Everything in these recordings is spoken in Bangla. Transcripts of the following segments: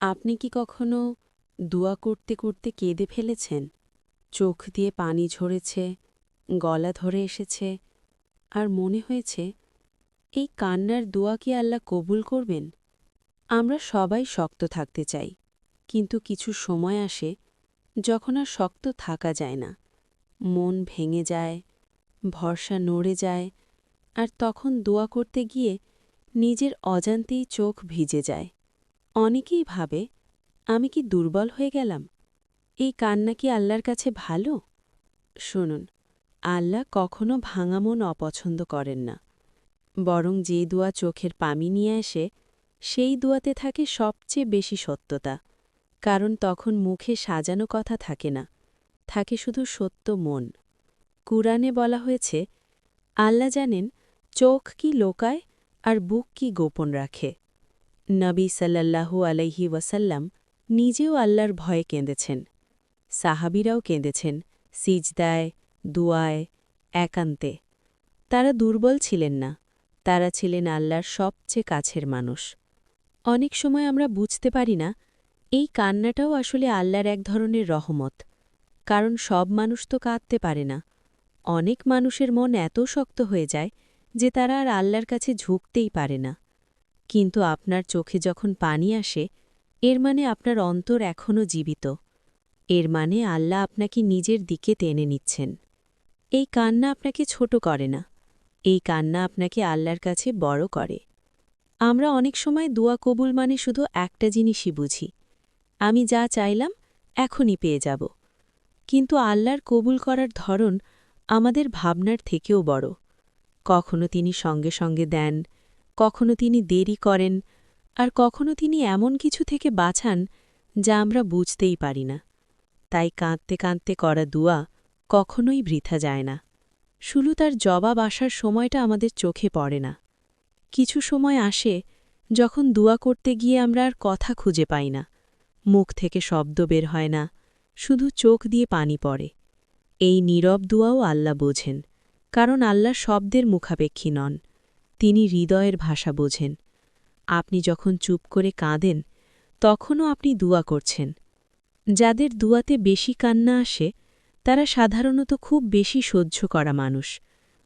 আপনি কি কখনো দোয়া করতে করতে কেঁদে ফেলেছেন? চোখ দিয়ে পানি ঝরেছে, গলা ধরে এসেছে, আর মনে হয়েছে, এই কান্নার দোয়া কি আল্লাহ কবুল করবেন? আমরা সবাই শক্ত থাকতে চাই, কিন্তু কিছু সময় আসে যখন আর শক্ত থাকা যায় না। মন ভেঙে যায়, ভরসা নড়ে যায়, আর তখন দোয়া করতে গিয়ে নিজের অজান্তেই চোখ ভিজে যায়। অনেকেই ভাবে, আমি কি দুর্বল হয়ে গেলাম? এই কান্না কি আল্লাহর কাছে ভালো? শুনুন, আল্লাহ কখনো ভাঙা মন অপছন্দ করেন না। বরং যে দোয়া চোখের পামি নিয়ে আসে, সেই দোয়াতে থাকে সবচেয়ে বেশি সত্যতা। কারণ তখন মুখে সাজানো কথা থাকে না, থাকে শুধু সত্য মন। কুরআনে বলা হয়েছে, আল্লাহ জানেন চোখ কি লোকায় আর বুক কি গোপন রাখে। নবী সাল্লাল্লাহু আলাইহি ওয়াসাল্লাম নিজেও আল্লাহর ভয়ে কেঁদেছেন। সাহাবিরাও কেঁদেছেন, সিজদায়, দুয়ায়, একান্তে। তারা দুর্বল ছিলেন না, তারা ছিলেন আল্লাহর সবচেয়ে কাছের মানুষ। অনেক সময় আমরা বুঝতে পারি না, এই কান্নাটাও আসলে আল্লাহর এক ধরনের রহমত, কারণ সব মানুষ তো কাঁদতে পারে না। অনেক মানুষের মন এত শক্ত হয়ে যায় যে তারা আর আল্লাহর কাছে ঝুঁকতেই পারে না। কিন্তু আপনার চোখে যখন পানি আসে, এর মানে আপনার অন্তর এখনও জীবিত। এর মানে আল্লাহ আপনাকে নিজের দিকে টেনে নিচ্ছেন। এই কান্না আপনাকে ছোট করে না। এই কান্না আপনাকে আল্লাহর কাছে বড় করে। আমরা অনেক সময় দোয়া কবুল মানে শুধু একটা জিনিসই বুঝি। আমি যা চাইলাম, এখনই পেয়ে যাব। কিন্তু আল্লাহর কবুল করার ধরন আমাদের ভাবনার থেকেও বড়। কখনো তিনি সঙ্গে সঙ্গে দেন কখনো তিনি দেরি করেন আর কখনো তিনি এমন কিছু থেকে বাঁচান যা আমরা বুঝতেই পারি না। তাই কাঁদতে কাঁদতে করা দুয়া কখনোই বৃথা যায় না। শুলু তার জবাব আসার সময়টা আমাদের চোখে পড়ে না। কিছু সময় আসে যখন দুয়া করতে গিয়ে আমরা আর কথা খুঁজে পাই না। মুখ থেকে শব্দ বের হয় না, শুধু চোখ দিয়ে পানি পড়ে। এই নীরব দুয়াও আল্লাহ বোঝেন, কারণ আল্লাহ শব্দের মুখাপেক্ষী নন। তিনি হৃদয়ের ভাষা বোঝেন। আপনি যখন চুপ করে কাঁদেন, তখনও আপনি দুয়া করছেন। যাদের দুয়াতে বেশি কান্না আসে, তারা সাধারণত খুব বেশি সহ্য করা মানুষ।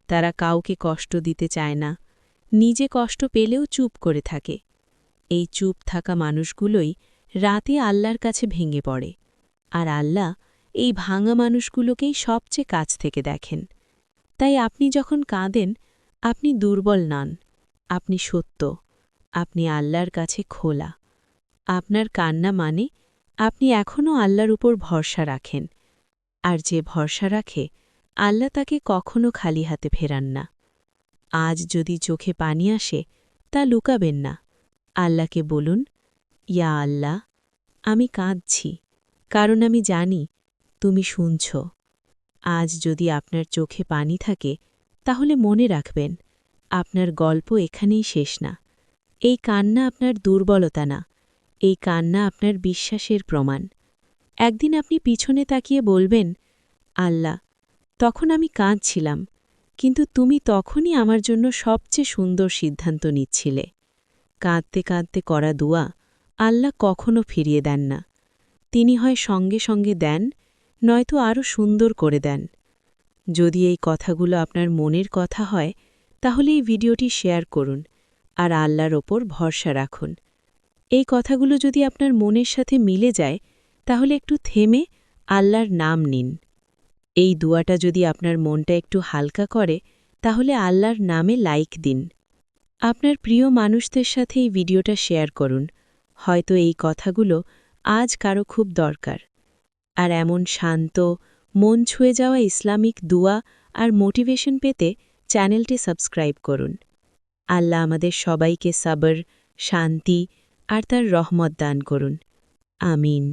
তারা কাউকে কষ্ট দিতে চায় না, নিজে কষ্ট পেলেও চুপ করে থাকে। এই চুপ থাকা মানুষগুলোই রাতে আল্লাহর কাছে ভেঙে পড়ে। আর আল্লাহ এই ভাঙা মানুষগুলোকেই সবচেয়ে কাছ থেকে দেখেন। তাই আপনি যখন কাঁদেন আপনি দুর্বল নন, আপনি সত্য, আপনি আল্লাহর কাছে খোলা। আপনার কান্না মানে আপনি এখনও আল্লাহর উপর ভরসা রাখেন, আর যে ভরসা রাখে, আল্লাহ তাকে কখনো খালি হাতে ফেরান না। আজ যদি চোখে পানি আসে, তা লুকাবেন না। আল্লাহকে বলুন, ইয়া আল্লাহ, আমি কাঁদছি, কারণ আমি জানি, তুমি শুনছ। আজ যদি আপনার চোখে পানি থাকে তাহলে মনে রাখবেন, আপনার গল্প এখানেই শেষ না। এই কান্না আপনার দুর্বলতা না, এই কান্না আপনার বিশ্বাসের প্রমাণ। একদিন আপনি পিছনে তাকিয়ে বলবেন, আল্লাহ, তখন আমি কাঁদছিলাম, কিন্তু তুমি তখনই আমার জন্য সবচেয়ে সুন্দর সিদ্ধান্ত নিচ্ছিলে। কাঁদতে কাঁদতে করা দুয়া আল্লাহ কখনো ফিরিয়ে দেন না। তিনি হয় সঙ্গে সঙ্গে দেন, নয়তো আরও সুন্দর করে দেন। যদি এই কথাগুলো আপনার মনের কথা হয়, তাহলে এই ভিডিওটি শেয়ার করুন আর আল্লাহর ওপর ভরসা রাখুন। এই কথাগুলো যদি আপনার মনের সাথে মিলে যায়, তাহলে একটু থেমে আল্লাহর নাম নিন। এই দুয়াটা যদি আপনার মনটা একটু হালকা করে, তাহলে আল্লাহর নামে লাইক দিন। আপনার প্রিয় মানুষদের সাথে এই ভিডিওটা শেয়ার করুন। হয়তো এই কথাগুলো আজ কারও খুব দরকার। আর এমন শান্ত মন ছুঁয়ে যাওয়া ইসলামিক দুয়া আর মোটিভেশন পেতে চ্যানেলটি সাবস্ক্রাইব করুন। আল্লাহ আমাদের সবাইকে সাবর, শান্তি আর তার রহমত দান করুন। আমিন।